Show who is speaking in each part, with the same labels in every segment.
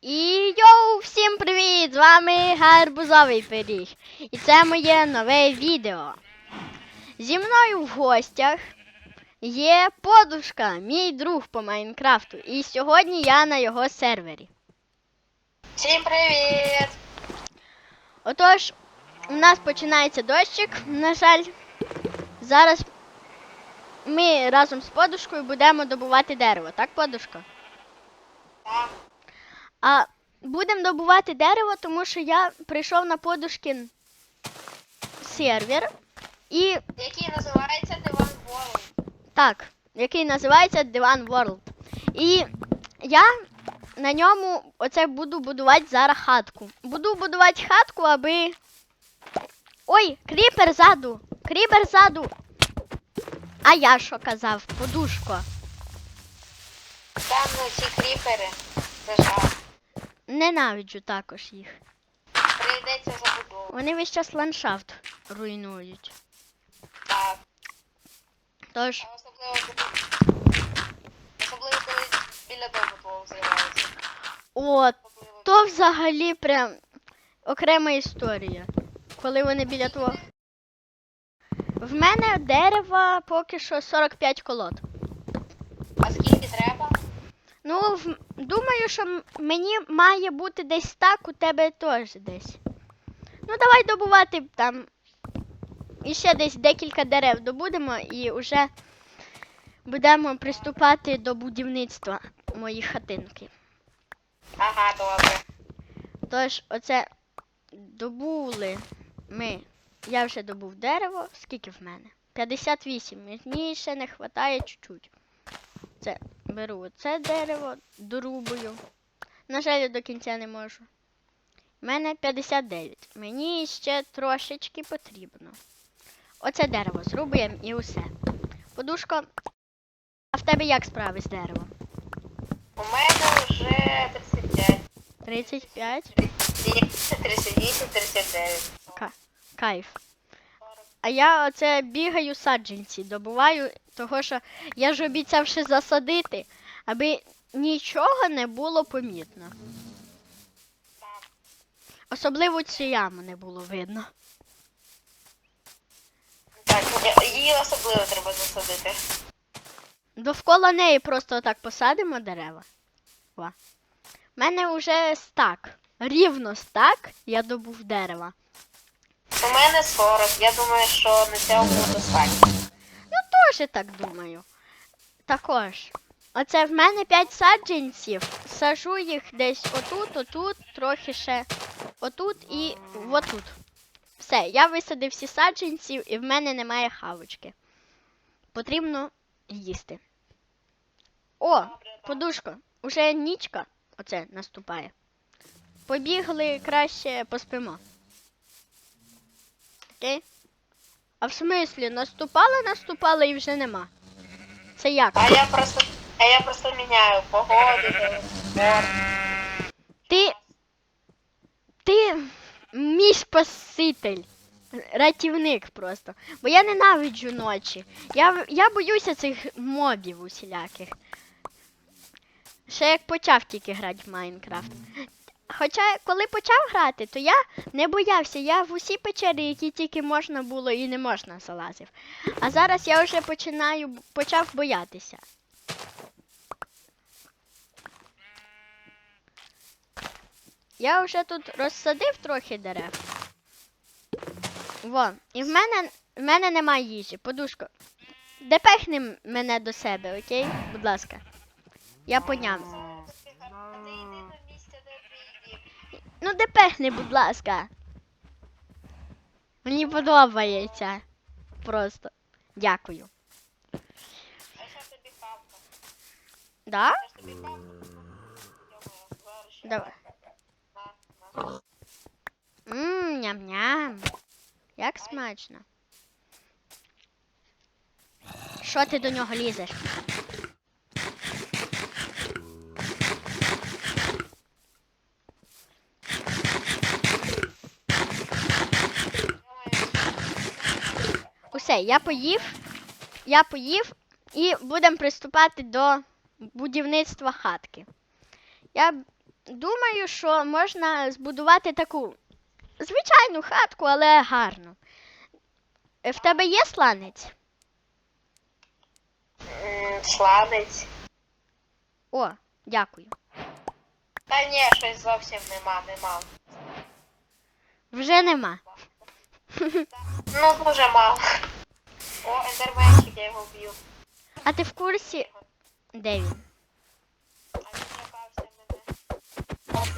Speaker 1: І йоу, всім привіт! З вами Гарбузовий пиріг. І це моє нове відео. Зі мною в гостях є подушка, мій друг по Майнкрафту. І сьогодні я на його сервері.
Speaker 2: Всім привіт!
Speaker 1: Отож, у нас починається дощик, на жаль. Зараз ми разом з подушкою будемо добувати дерево, так, подушка?
Speaker 2: Так,
Speaker 1: А будемо добувати дерево, тому що я прийшов на подушкін сервер і
Speaker 2: який називається Диван World.
Speaker 1: так, який називається Divan World. І я на ньому оце буду будувати зараз хатку. Буду будувати хатку, аби. Ой, кріпер ззаду! Кріпер ззаду! А я що казав? Подушко.
Speaker 2: Там ну, ці кріпери. Це жах.
Speaker 1: Ненавиджу також їх.
Speaker 2: Прийдеться забудову.
Speaker 1: Вони весь час ландшафт руйнують.
Speaker 2: Так.
Speaker 1: Тож.
Speaker 2: А особливо особливо коли біля дому твого зривається.
Speaker 1: От,
Speaker 2: Особливо.
Speaker 1: то взагалі прям окрема історія. Коли вони біля того. В мене дерева поки що 45 колод.
Speaker 2: А скільки треба?
Speaker 1: Ну, в... думаю, що мені має бути десь так, у тебе теж десь. Ну, давай добувати там. І ще десь декілька дерев добудемо і вже будемо приступати до будівництва моєї хатинки.
Speaker 2: Ага, добре.
Speaker 1: Тож, оце добули ми. Я вже добув дерево. Скільки в мене? 58. Мені ще не вистачає чуть-чуть. Це беру оце дерево, дорубую. На жаль, я до кінця не можу. У мене 59. Мені ще трошечки потрібно. Оце дерево зрубуємо і усе. Подушко. А в тебе як справи з деревом?
Speaker 2: У мене вже 35.
Speaker 1: 35?
Speaker 2: 38, 39.
Speaker 1: Кайф. А я оце бігаю саджанці, добуваю, того що я ж обіцяв ще засадити, аби нічого не було помітно. Особливо цю яму не було видно.
Speaker 2: Так, її особливо треба засадити.
Speaker 1: Довкола неї просто так посадимо дерева. У мене вже стак. Рівно стак я добув дерева.
Speaker 2: У мене 40. Я думаю, що на цьому достатньо.
Speaker 1: Теж так думаю. Також. Оце в мене 5 саджанців. Сажу їх десь отут, отут, трохи ще отут і отут. Все, я висадив всі саджанців і в мене немає хавочки. Потрібно їсти. О, подушко, уже нічка оце наступає. Побігли краще поспимо. Окей? А в смислі, наступала, наступала і вже нема. Це як?
Speaker 2: А я просто, а я просто міняю погоду, спорт.
Speaker 1: Ти. Ти мій спаситель. Рятівник просто. Бо я ненавиджу ночі. Я, я боюся цих мобів усіляких. Ще як почав тільки грати в Майнкрафт. Хоча, коли почав грати, то я не боявся. Я в усі печери, які тільки можна було і не можна залазив. А зараз я вже починаю почав боятися. Я вже тут розсадив трохи дерев. Во, і в мене, в мене немає їжі. Подушко. Депехни мене до себе, окей? Будь ласка. Я поняв.
Speaker 2: Ти йди до місця, де твій
Speaker 1: Ну, депехни, будь ласка. Мені подобається. Просто. Дякую.
Speaker 2: Що тобі хавка?
Speaker 1: Да? Давай.
Speaker 2: хавка. На, на.
Speaker 1: Мм, ням-ням. Як смачно. Що ти до нього лізеш?
Speaker 2: Йо-моє,
Speaker 1: я поїв. Я поїв і будемо приступати до будівництва хатки. Я думаю, що можна збудувати таку звичайну хатку, але гарну. Е, В тебе є сланець?
Speaker 2: Сланець.
Speaker 1: О, дякую.
Speaker 2: Та ні, щось зовсім нема, нема.
Speaker 1: Вже нема.
Speaker 2: Ну, дуже мало. О, ендерменчик, я його вб'ю.
Speaker 1: А ти в курсі? Де він?
Speaker 2: А він злякався мене.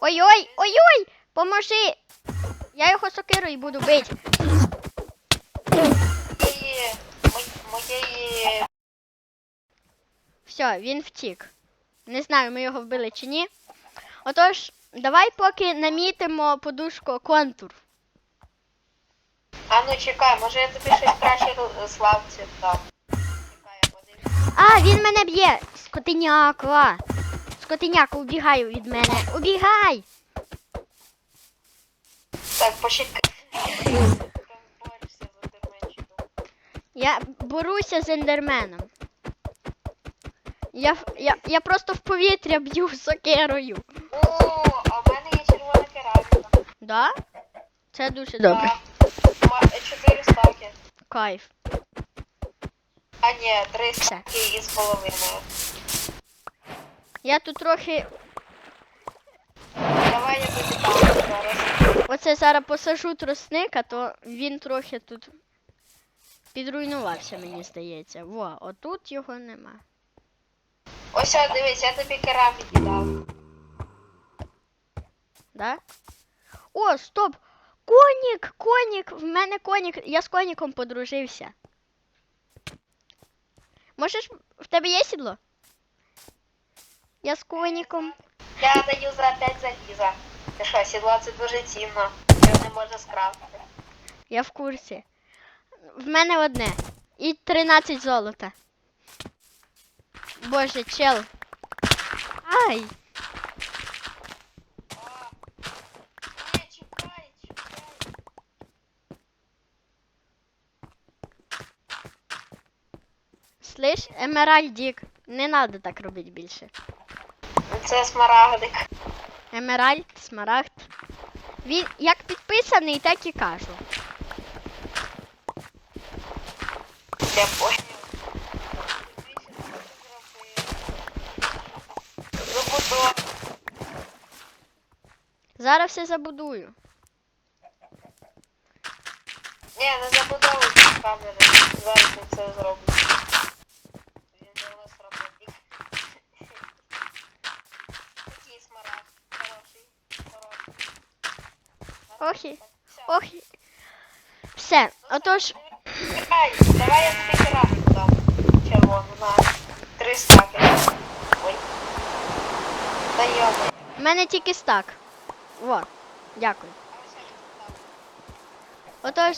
Speaker 1: Ой-ой, ой-ой! Поможи! Я його сокирою буду бити.
Speaker 2: Моєї... мо- Моєї...
Speaker 1: Все, він втік. Не знаю, ми його вбили чи ні. Отож, давай поки намітимо подушку контур.
Speaker 2: А ну чекай, може я тобі щось краще славців дам. Чекай, я подивлюсь.
Speaker 1: А, він мене б'є! Скотиняка! Скотиняка, убігай від мене. Убігай!
Speaker 2: Так, почекай. Там борешся з ендерменчиком.
Speaker 1: Я боруся з ендерменом. Я, в- я, я просто в повітря б'ю сокирою.
Speaker 2: О, а в мене є червона кераміка.
Speaker 1: Да? Це дуже добре.
Speaker 2: Так. Ма- Чотири стаки.
Speaker 1: Кайф.
Speaker 2: А ні, три
Speaker 1: Все.
Speaker 2: стаки із половиною.
Speaker 1: Я тут трохи.
Speaker 2: Давай я дам зараз.
Speaker 1: Оце зараз посажу тросника, то він трохи тут підруйнувався, мені здається. Во, отут його нема.
Speaker 2: Ось, о, дивись, я тобі кераміки дав.
Speaker 1: Да? О, стоп! Конік! Конік! В мене конік. Я з коніком подружився. Можеш. В тебе є сідло? Я з коніком.
Speaker 2: Я даю за 5 заліза. Ти що, сідло це дуже цінно. Його не можна скрафтити.
Speaker 1: Я в курсі. В мене одне. І 13 золота. Боже, чел. Ай!
Speaker 2: А. Ні, чекай, чекай.
Speaker 1: Слиш, Емеральдік. Не треба так робити більше.
Speaker 2: Це смарагдик.
Speaker 1: Емеральд, смарагд. Він як підписаний, так і кажу.
Speaker 2: Я. Забудова.
Speaker 1: Зараз все забудую.
Speaker 2: Ні, не забудовуй камери. Зараз він це зробить. Він у нас роботник. Такий смарагд. Хороший. Хороший.
Speaker 1: Охі.
Speaker 2: Все.
Speaker 1: Ох. Все. Отож,
Speaker 2: Чекай, давай я тобі кераміку дам. Червону на три стаки. Ой. Та
Speaker 1: в мене тільки стак. Во. Дякую. Отож.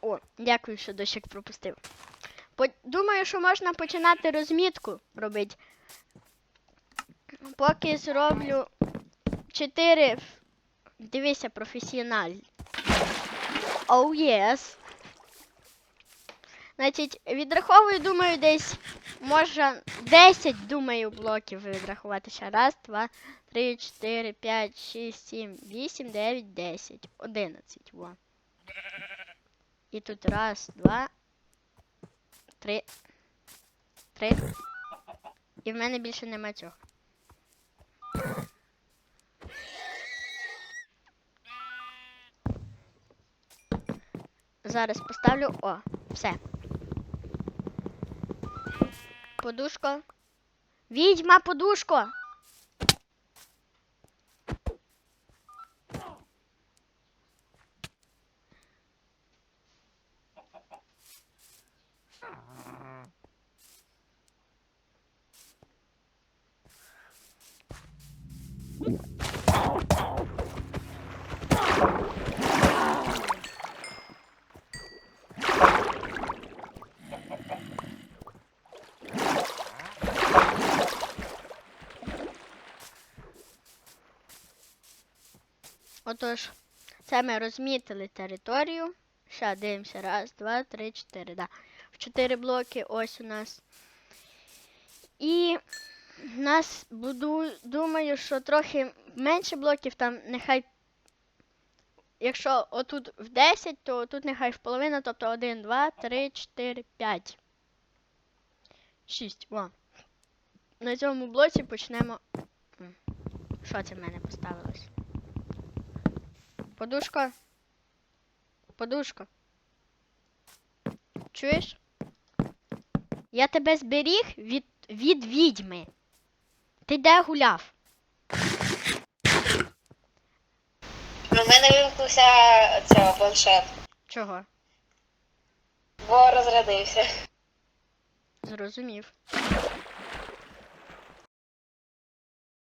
Speaker 1: О, дякую, що дощик пропустив. По- Думаю, що можна починати розмітку робити. Поки зроблю 4. Дивися, професіональ. Oh, єс. Значить, відраховую, думаю, десь може 10, думаю, блоків відрахувати. Ще раз, два, три, чотири, п'ять, шість, сім, вісім, дев'ять, десять, одинадцять. Во. І тут раз, два, три, три. І в мене більше нема цього. Зараз поставлю. О, все. Подушко. Відьма, подушко. Отож, це ми розмітили територію. Ще дивимося. Раз, два, три, чотири. Да. В чотири блоки ось у нас. І нас буду, думаю, що трохи менше блоків, там нехай. Якщо отут в 10, то тут нехай в половину, тобто 1, 2, 3, 4, 5. 6. О. На цьому блоці почнемо. Що це в мене поставилось? Подушка. Подушка. Чуєш? Я тебе зберіг від, від відьми. Ти де гуляв?
Speaker 2: У мене вимкнувся цього планшет,
Speaker 1: Чого?
Speaker 2: бо розрядився.
Speaker 1: Зрозумів.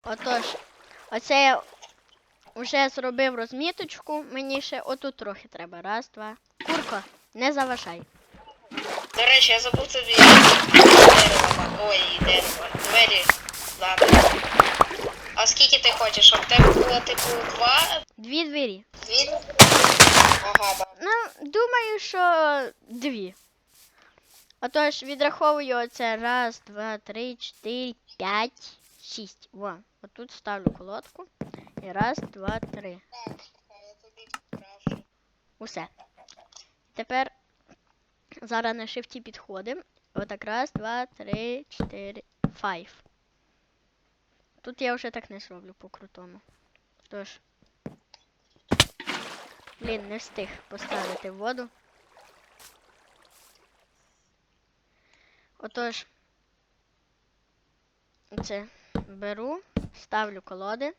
Speaker 1: Отож, оце я вже зробив розміточку. Мені ще отут трохи треба. Раз, два. Курко, не заважай.
Speaker 2: До речі, я забув тобі дерево. Ой, дерево. Двері. Ладно. А скільки ти хочеш? Щоб тебе було типу два?
Speaker 1: Дві двері.
Speaker 2: Дві? Ага, да.
Speaker 1: Ну, думаю, що дві. Отож, відраховую оце раз, два, три, чотири, п'ять, шість. Во, отут ставлю колодку. І раз, два, три. Усе. Тепер зараз на шифті підходимо. Отак раз, два, три, чотири, файв. Тут я вже так не зроблю по-крутому. Тож. Блін, не встиг поставити воду. Отож. Це беру, ставлю колоди.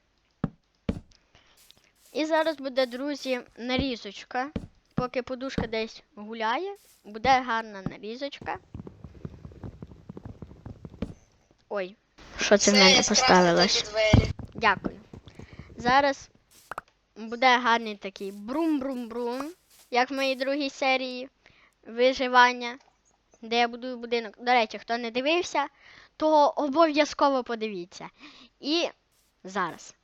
Speaker 1: І зараз буде, друзі, нарізочка. Поки подушка десь гуляє, буде гарна нарізочка. Ой, що це в мене поставилось? Дякую. Зараз буде гарний такий брум-брум-брум, як в моїй другій серії виживання, де я будую будинок. До речі, хто не дивився, то обов'язково подивіться. І зараз.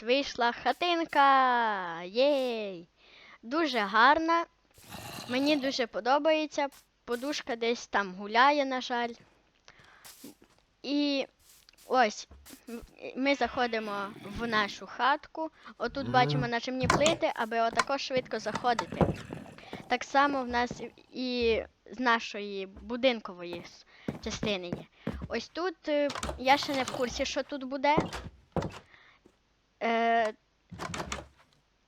Speaker 1: Нас вийшла хатинка. Єй! Дуже гарна. Мені дуже подобається. Подушка десь там гуляє, на жаль. І ось ми заходимо в нашу хатку. Отут бачимо нажимні плити, аби отако швидко заходити. Так само в нас і з нашої будинкової частини є. Ось тут е, я ще не в курсі, що тут буде. Е,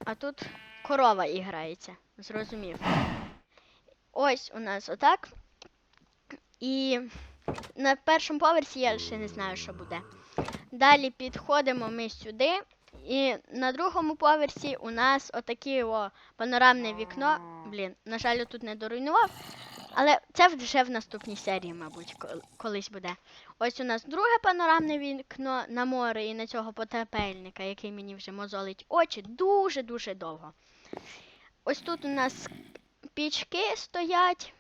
Speaker 1: а тут корова і грається. Зрозумів. Ось у нас отак. І на першому поверсі я ще не знаю, що буде. Далі підходимо ми сюди. І на другому поверсі у нас отаке о, панорамне вікно. Блін, на жаль, тут не доруйнував. Але це вже в наступній серії, мабуть, колись буде. Ось у нас друге панорамне вікно на море і на цього потепельника, який мені вже мозолить очі дуже-дуже довго. Ось тут у нас пічки стоять,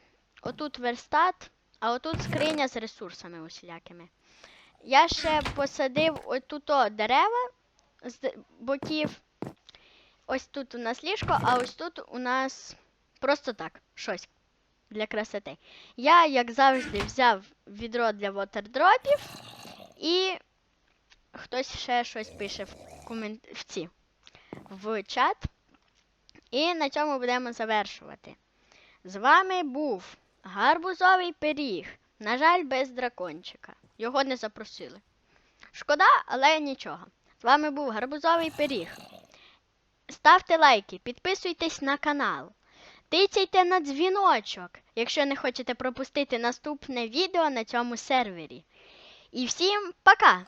Speaker 1: отут верстат, а отут скриня з ресурсами усілякими. Я ще посадив отут дерева з боків. Ось тут у нас ліжко, а ось тут у нас просто так, щось для красоти. Я, як завжди, взяв відро для вотердропів і хтось ще щось пише в, комент... в чат. І на цьому будемо завершувати. З вами був гарбузовий пиріг. На жаль, без дракончика. Його не запросили. Шкода, але нічого. З вами був гарбузовий пиріг. Ставте лайки, підписуйтесь на канал. Тицяйте на дзвіночок, якщо не хочете пропустити наступне відео на цьому сервері. І всім пока!